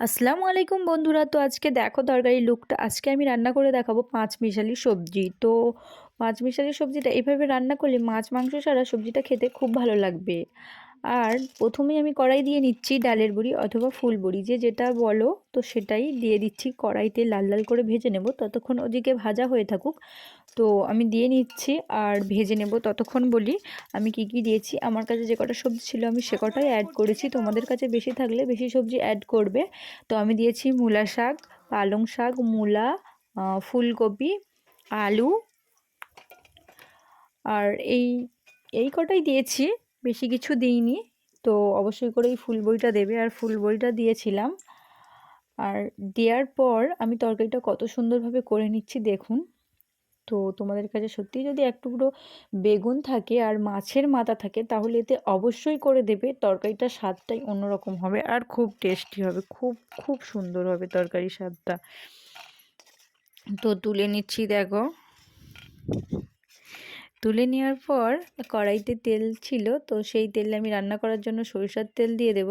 আসসালামু আলাইকুম বন্ধুরা। তো আজকে দেখো তরকারি লুকটা। আজকে আমি রান্না করে দেখাবো পাঁচ মিশালি সবজি। তো পাঁচ মিশালি সবজিটা এভাবে রান্না করলে মাছ, মাংস ছাড়া সবজিটা খেতে খুব ভালো লাগবে। আর প্রথমেই আমি কড়াই দিয়ে নিচ্ছি ডালের বড়ি অথবা ফুল বড়ি যে যেটা বলো, তো সেটাই দিয়ে দিচ্ছি। কড়াইতে লাল লাল করে ভেজে নেব। ততক্ষণ ওদিকে ভাজা হয়ে থাকুক। তো আমি দিয়ে নিচ্ছি আর ভেজে নেব ততক্ষণ বলি আমি কি কি দিয়েছি। আমার কাছে যে কটা সবজি ছিল আমি সে কটাই অ্যাড করেছি। তোমাদের কাছে বেশি থাকলে বেশি সবজি অ্যাড করবে। তো আমি দিয়েছি মূলা শাক, পালং শাক, মূলা ফুলকপি, আলু আর এই এই কটাই দিয়েছি। বেশি কিছু দিইনি। তো অবশ্যই করে এই ফুল বইটা দেবে। আর ফুল বইটা দিয়েছিলাম। আর দেওয়ার পর আমি তরকারিটা কত সুন্দরভাবে করে নিচ্ছি দেখুন। তো তোমাদের কাছে সত্যিই যদি এক টুকরো বেগুন থাকে আর মাছের মাথা থাকে, তাহলে এতে অবশ্যই করে দেবে। তরকারিটার স্বাদটাই অন্যরকম হবে আর খুব টেস্টি হবে, খুব খুব সুন্দর হবে তরকারির স্বাদটা। তো তুলে নিচ্ছি দেখো। তুলে নেওয়ার পর কড়াইতে তেল ছিল, তো সেই তেলে আমি রান্না করার জন্য সরিষার তেল দিয়ে দেব।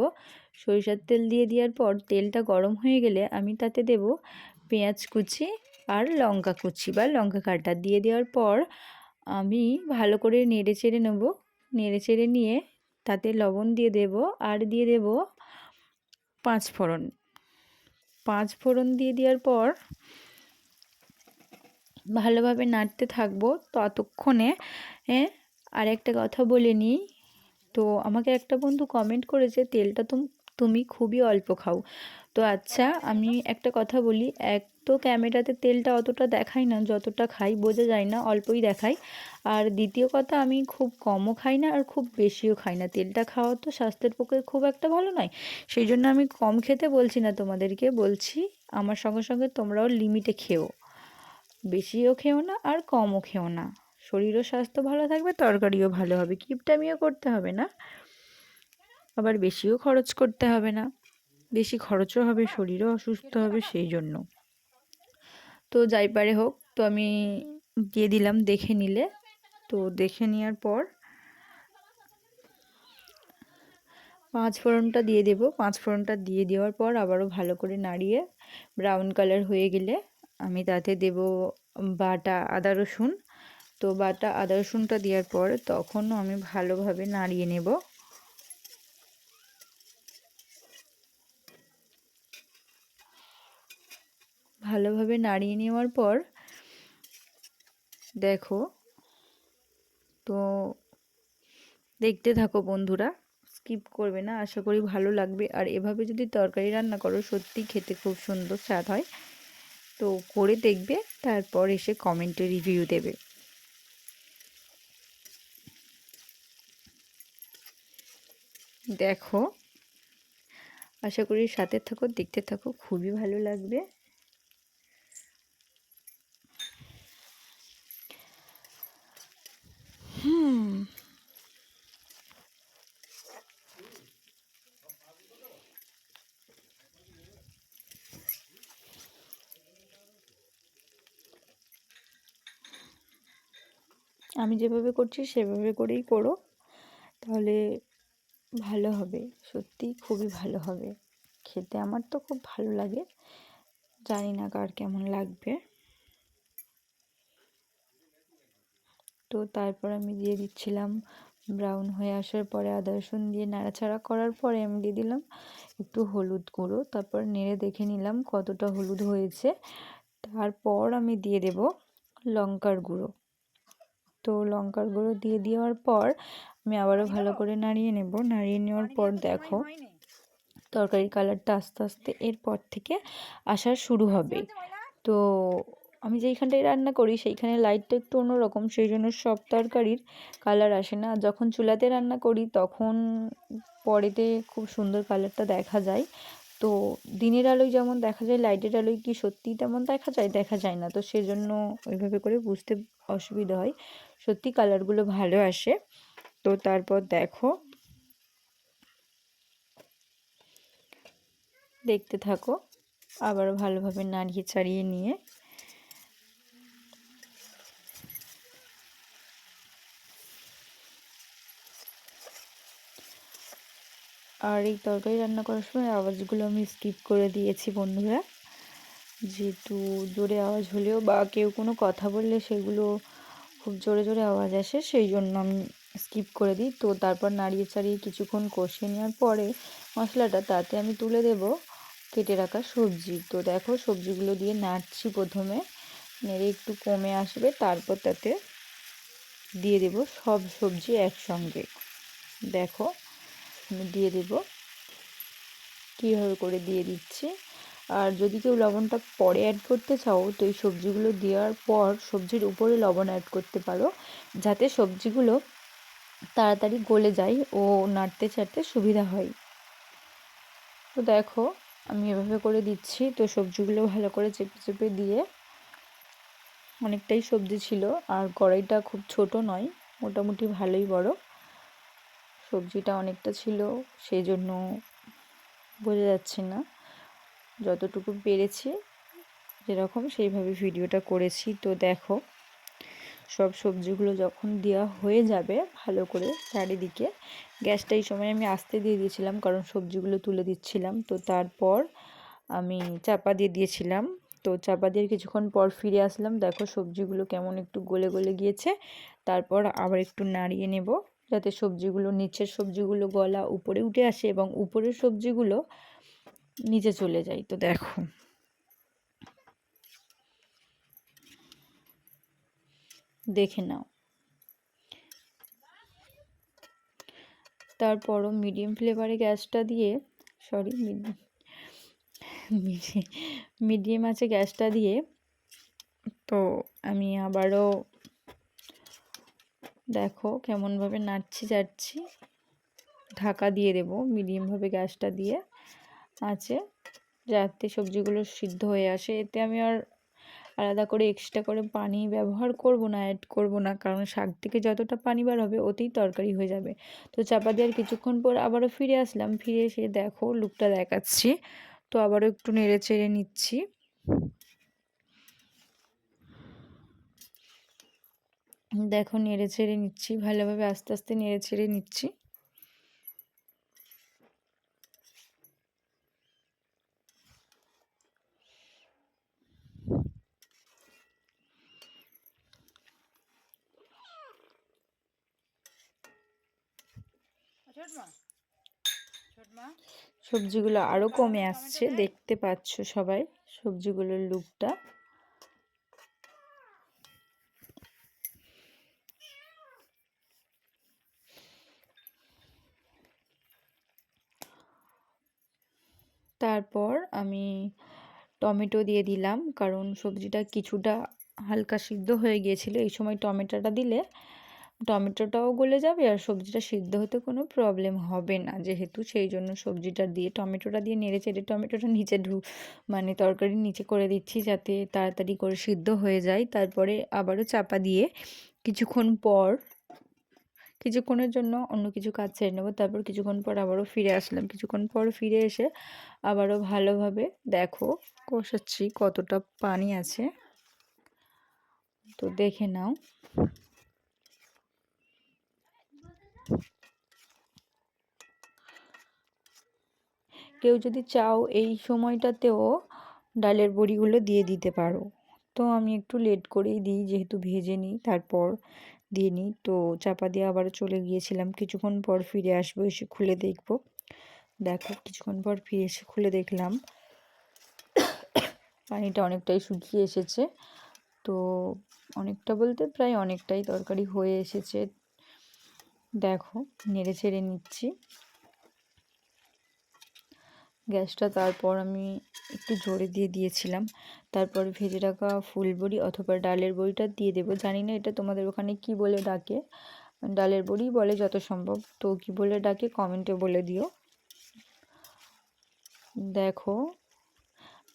সরিষার তেল দিয়ে দেওয়ার পর তেলটা গরম হয়ে গেলে আমি তাতে দেব পেঁয়াজ কুচি আর লঙ্কা কুচি বা লঙ্কা কাটা দিয়ে দেওয়ার পর আমি ভালো করে নেড়ে চেড়ে নেব। নেড়ে চেড়ে নিয়ে তাতে লবণ দিয়ে দেব আর দিয়ে দেব পাঁচ ফোড়ন। পাঁচ ফোড়ন দিয়ে দেওয়ার পর ভালোভাবে নাড়তে থাকব ততক্ষণে। আর একটা কথা বলে নিই, তো আমাকে একটা বন্ধু কমেন্ট করেছে, তেলটা তুমি খুবই অল্প খাও। তো আচ্ছা আমি একটা কথা বলি। এক তো ক্যামেরাতে তেলটা অতটা দেখাই না, যতটা খাই বোঝা যায় না, অল্পই দেখাই। আর দ্বিতীয় কথা, আমি খুব কমও খাই না আর খুব বেশিও খাই না। তেলটা খাওয়া তো স্বাস্থ্যের পক্ষে খুব একটা ভালো নয়। সেই জন্য আমি কম খেতে বলছি না তোমাদেরকে, বলছি আমার সঙ্গে সঙ্গে তোমরাও লিমিটে খেও। বেশিও খেও না আর কমও খেও না। শরীরও স্বাস্থ্য ভালো থাকবে, তরকারিও ভালো হবে। কিপটামিও করতে হবে না। আবার বেশিও খরচ করতে হবে না। বেশি খরচও হবে, শরীরও অসুস্থ হবে সেই জন্য। তো যাই পারে হোক, তো আমি দিয়ে দিলাম দেখে নিলে। তো দেখে নেওয়ার পর পাঁচ ফোড়নটা দিয়ে দেব। পাঁচ ফোড়নটা দিয়ে দেওয়ার পর আবারও ভালো করে নাড়িয়ে ব্রাউন কালার হয়ে গেলে আমি তাতে দেব বাটা, আদা রসুন। তো বাটা, আদা রসুনটা দেওয়ার পর তখনও আমি ভালোভাবে নাড়িয়ে নেব। ভালোভাবে নাড়িয়ে নেওয়ার পর, দেখো, তো দেখতে থাকো বন্ধুরা স্কিপ করবে না, আশা করি ভালো লাগবে। আর এভাবে যদি তরকারি রান্না করো, সত্যি খেতে খুব সুন্দর স্বাদ হয়। তো করে দেখবে, তারপর এসে কমেন্টে রিভিউ দেবে। দেখো, আশা করি সাথে থাকো, দেখতে থাকো, খুবই ভালো লাগবে। হুম। আমি যেভাবে করছি, সেভাবে করেই করো। তাহলে ভালো হবে। সত্যি খুবই ভালো হবে। খেতে আমার তো খুব ভালো লাগে। জানি না কার কেমন লাগবে। তো তারপর আমি দিয়ে দিচ্ছিলাম ব্রাউন হয়ে আসার পরে আদা, রসুন দিয়ে নাড়াচাড়া করার পরে আমি দিয়ে দিলাম একটু হলুদ গুঁড়ো। তারপর নেড়ে দেখে নিলাম কতটা হলুদ হয়েছে। তারপর আমি দিয়ে দেব লঙ্কার গুঁড়ো। তো লঙ্কার গুঁড়ো দিয়ে দেওয়ার পর আমি আবারও ভালো করে নাড়িয়ে নেব। নাড়িয়ে নেওয়ার পর দেখো তরকারির কালারটা আস্তে আস্তে এরপর থেকে আসা শুরু হবে। তো আমি যেইখানটায় রান্না করি, সেইখানে লাইটটা একটু অন্যরকম সেই জন্য সব তরকারির কালার আসে না। যখন চুলাতে রান্না করি, তখন পরেতে খুব সুন্দর কালারটা দেখা যায়। তো দিনের আলোয় যেমন দেখা যায় লাইটের আলোয় কি সত্যিই তেমন দেখা যায়? দেখা যায় না। তো সেজন্য ওইভাবে করে বুঝতে অসুবিধা হয়। সত্যি কালারগুলো ভালো আসে। তো তারপর দেখো। দেখতে থাকো। আবার ভালোভাবে নাড়িয়ে চাড়িয়ে নিয়ে। আর এই তরকারি রান্না করার সময় আওয়াজগুলো আমি স্কিপ করে দিয়েছি বন্ধুরা। যেহেতু জোরে আওয়াজ হলেও বা কেউ কোনো কথা বললে সেগুলো খুব জোরে জোরে আওয়াজ আসে, সেই জন্য আমি স্কিপ করে দিই। তো তারপর নাড়িয়ে চাড়িয়ে কিছুক্ষণ কষিয়ে নেওয়ার পরে মশলাটা তাতে আমি তুলে দেব কেটে রাখা সবজি। তো দেখো সবজিগুলো দিয়ে নাড়ছি প্রথমে, নেড়ে একটু কমে আসবে, তারপর তাতে দিয়ে দেব সব সবজি একসঙ্গে। দেখো আমি দিয়ে দেব। কীভাবে করে দিয়ে দিচ্ছি? আর যদি কেউ লবণটা পরে অ্যাড করতে চাও, তো এই সবজিগুলো দেওয়ার পর সবজির উপরে লবণ অ্যাড করতে পারো। যাতে সবজিগুলো তাড়াতাড়ি গলে যায় ও নাড়তে চাড়তে সুবিধা হয়। তো দেখো, আমি এভাবে করে দিচ্ছি। তো সবজিগুলো ভালো করে চেপে চেপে দিয়ে অনেকটাই সবজি ছিল। আর কড়াইটা খুব ছোট নয়, মোটামুটি ভালোই বড়। সবজিটা অনেকটা ছিল, সেই জন্য বোঝা যাচ্ছে না। যতটুকু পেরেছি, যেরকম সেইভাবে ভিডিওটা করেছি। তো দেখো, সব সবজিগুলো যখন দেওয়া হয়ে যাবে ভালো করে চারিদিকে, গ্যাসটা এই সময় আমি আস্তে দিয়ে দিয়েছিলাম, কারণ সবজিগুলো তুলে দিচ্ছিলাম। তো তারপর আমি চাপা দিয়ে দিয়েছিলাম। তো চাপা দিয়ে কিছুক্ষণ পর ফিরে আসলাম। দেখো সবজিগুলো কেমন একটু গলে গলে গিয়েছে। তারপর আবার একটু নাড়িয়ে নেব। যাতে সবজিগুলো, নিচের সবজিগুলো গলা উপরে উঠে আসে এবং উপরের সবজিগুলো নিচে চলে যায়। তো দেখো। দেখে নাও। তারপরও মিডিয়াম ফ্লেভারে গ্যাসটা দিয়ে সরি মিডিয়াম আছে গ্যাসটা দিয়ে, তো আমি আবারও দেখো কেমনভাবে নাড়ছি যাচ্ছি ঢাকা দিয়ে দেবো, মিডিয়ামভাবে গ্যাসটা দিয়ে আছে, যাতে সবজিগুলো সিদ্ধ হয়ে আসে। এতে আমি আর আলাদা করে এক্সট্রা করে পানি ব্যবহার করব না অ্যাড করব না, কারণ শাক থেকে যতটা পানি বার হবে ওতেই তরকারি হয়ে যাবে। তো চাপা দেওয়ার কিছুক্ষণ পর আবারও ফিরে আসলাম, ফিরে এসে দেখো লুকটা দেখাচ্ছি। তো আবারও একটু নেড়ে চেড়ে নিচ্ছি। দেখো নেড়ে ছেড়ে নিচ্ছি ভালোভাবে আস্তে আস্তে নেড়ে ছেড়ে নিচ্ছি। সবজিগুলো আরও কমে আসছে দেখতে পাচ্ছ সবাই সবজিগুলোর লুকটা। তারপর আমি টমেটো দিয়ে দিলাম। কারণ সবজিটা কিছুটা হালকা সিদ্ধ হয়ে গিয়েছিল। এই সময় টমেটোটা দিলে টমেটোটাও গলে যাবে আর সবজিটা সিদ্ধ হতে কোনো প্রবলেম হবে না। যেহেতু সেই জন্য সবজিটা দিয়ে, টমেটোটা দিয়ে নেড়ে চেড়ে টমেটোটা নিচে ঢু মানে তরকারির নিচে করে দিচ্ছি যাতে তাড়াতাড়ি করে সিদ্ধ হয়ে যায়। তারপরে আবারও চাপা দিয়ে কিছুক্ষণ পর কিছুক্ষণের জন্য অন্য কিছু কাজ ছেড়ে নেব। তারপর কিছুক্ষণ পর আবারও ফিরে আসলাম। কিছুক্ষণ পর ফিরে এসে আবারও ভালোভাবে দেখো কষাচ্ছি কতটা পানি আছে। তো দেখে নাও। কেউ যদি চাও এই সময়টাতেও ডালের বড়িগুলো দিয়ে দিতে পারো। তো আমি একটু লেট করেই দিই, যেহেতু ভেজে নিই। তারপর দিয়ে নিই তো চাপা দিয়ে আবার চলে গিয়েছিলাম। কিছুক্ষণ পর ফিরে আসব, এসে খুলে দেখব। দেখো, কিছুক্ষণ পর ফিরে এসে খুলে দেখলাম। পানিটা অনেকটাই শুকিয়ে এসেছে। তো অনেকটা বলতে প্রায় অনেকটাই তরকারি হয়ে এসেছে। দেখো নেড়ে ছেড়ে নিচ্ছি। গ্যাসটা তারপর আমি একটু জোরে দিয়ে দিয়েছিলাম। তারপর ভেজে রাখা ফুলবড়ি অথবা ডালের বড়িটা দিয়ে দেবো। জানি না এটা তোমাদের ওখানে কি বলে ডাকে। ডালের বড়ি বলে যত সম্ভব। তো কি বলে ডাকে কমেন্টে বলে দিও। দেখো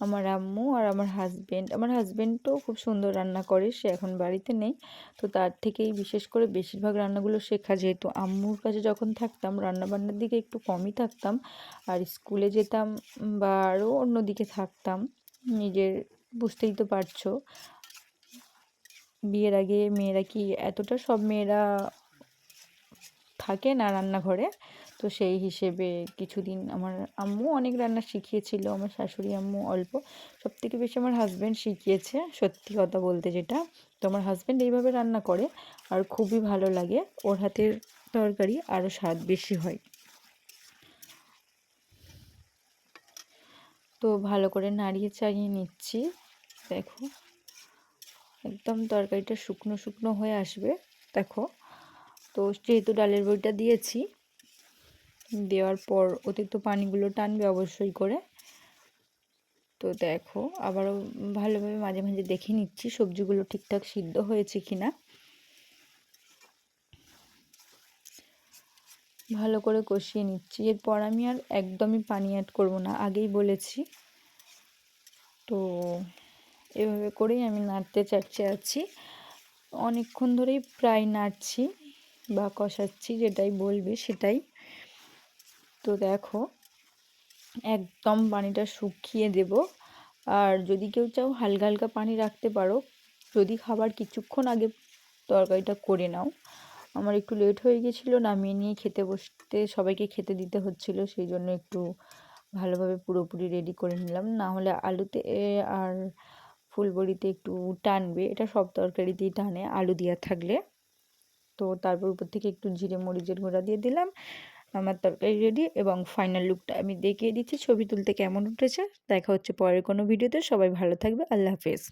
আমার আম্মু আর আমার হাজব্যান্ড আমার হাজব্যান্ডও খুব সুন্দর রান্না করে, সে এখন বাড়িতে নেই। তো তার থেকেই বিশেষ করে বেশিরভাগ রান্নাগুলো শেখা যেহেতু। আম্মুর কাছে যখন থাকতাম, রান্নাবান্নার দিকে একটু কমই থাকতাম। আর স্কুলে যেতাম বা আরও অন্যদিকে থাকতাম, নিজের, বুঝতেই তো পারছ। বিয়ের আগে মেয়েরা কি এতটা সব মেয়েরা থাকে না রান্নাঘরে? তো সেই হিসেবে কিছুদিন আমার আম্মু অনেক রান্না শিখিয়েছিল, আমার শাশুড়ি আম্মু অল্প। সব থেকে বেশি আমার হাজব্যান্ড শিখিয়েছে, সত্যি কথা বলতে যেটা। তো আমার হাজব্যান্ড এইভাবে রান্না করে আর খুবই ভালো লাগে। ওর হাতের তরকারি আরও স্বাদ বেশি হয়। তো ভালো করে নাড়িয়ে চাড়িয়ে নিচ্ছি। দেখো, একদম তরকারিটা শুকনো শুকনো হয়ে আসবে। দেখো, তো যেহেতু ডালের বইটা দিয়েছি দেওয়ার পর অতিরিক্ত পানিগুলো টানবে অবশ্যই করে। তো দেখো, আবারও ভালোভাবে মাঝে মাঝে দেখে নিচ্ছি সবজিগুলো ঠিকঠাক সিদ্ধ হয়েছে কিনা। ভালো করে কষিয়ে নিচ্ছি। এরপর আমি আর একদমই পানি অ্যাড করব না, আগেই বলেছি। তো এভাবে করেই আমি নাড়তে চাড়তে আছি। অনেকক্ষণ ধরেই প্রায় নাড়ছি বা কষাচ্ছি, যেটাই বলবে সেটাই। তো দেখো, একদম পানিটা শুকিয়ে দেব। আর যদি কেউ চাও হালকা হালকা পানি রাখতে পারো, যদি খাবার কিছুক্ষণ আগে তরকারিটা করে নাও। আমার একটু লেট হয়ে গেছিল, নামিয়ে নিয়ে খেতে বসতে সবাইকে খেতে দিতে হচ্ছিল, সেই জন্য একটু ভালোভাবে পুরোপুরি রেডি করে নিলাম। না হলে আলুতে আর ফুলবড়িতে একটু টানবে, এটা সব তরকারিতেই টানে, আলু দেওয়া থাকলে। তো তারপর উপর থেকে একটু জিরে মরিচের গুঁড়া দিয়ে দিলাম। আমার তরকারি রেডি এবং ফাইনাল লুকটা আমি দেখিয়ে দিচ্ছি। ছবি তুলতে কেমন উঠেছে, দেখা হচ্ছে পরের কোনো ভিডিওতে সবাই ভালো থাকবে, আল্লাহ হাফেজ।